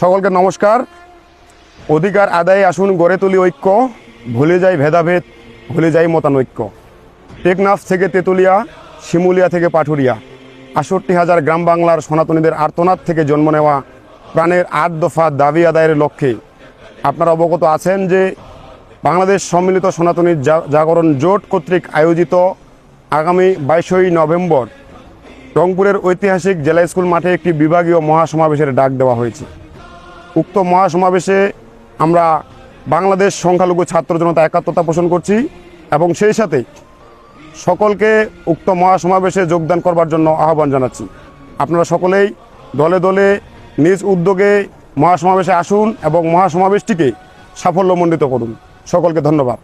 সকলকে নমস্কার। অধিকার আদায়ে আসুন গড়ে তুলি ঐক্য, ভুলে যাই ভেদাভেদ, ভুলে যাই মতানৈক্য। টেকনাফ থেকে তেতুলিয়া, শিমুলিয়া থেকে পাঠুরিয়া। আষট্টি হাজার গ্রাম বাংলার সনাতনীদের আর্তনাদ থেকে জন্ম নেওয়া প্রাণের আট দফা দাবি আদায়ের লক্ষ্যে। আপনারা অবগত আছেন যে বাংলাদেশ সম্মিলিত সনাতনী জাগরণ জোট কর্তৃক আয়োজিত আগামী বাইশই নভেম্বর রংপুরের ঐতিহাসিক জেলা স্কুল মাঠে একটি বিভাগীয় মহাসমাবেশের ডাক দেওয়া হয়েছে। উক্ত মহাসমাবেশে আমরা বাংলাদেশ সংখ্যালঘু ছাত্র জনতা একাত্মতা পোষণ করছি এবং সেই সাথে সকলকে উক্ত মহাসমাবেশে যোগদান করবার জন্য আহ্বান জানাচ্ছি। আপনারা সকলেই দলে দলে নিজ উদ্যোগে মহাসমাবেশে আসুন এবং মহাসমাবেশটিকে সাফল্যমণ্ডিত করুন। সকলকে ধন্যবাদ।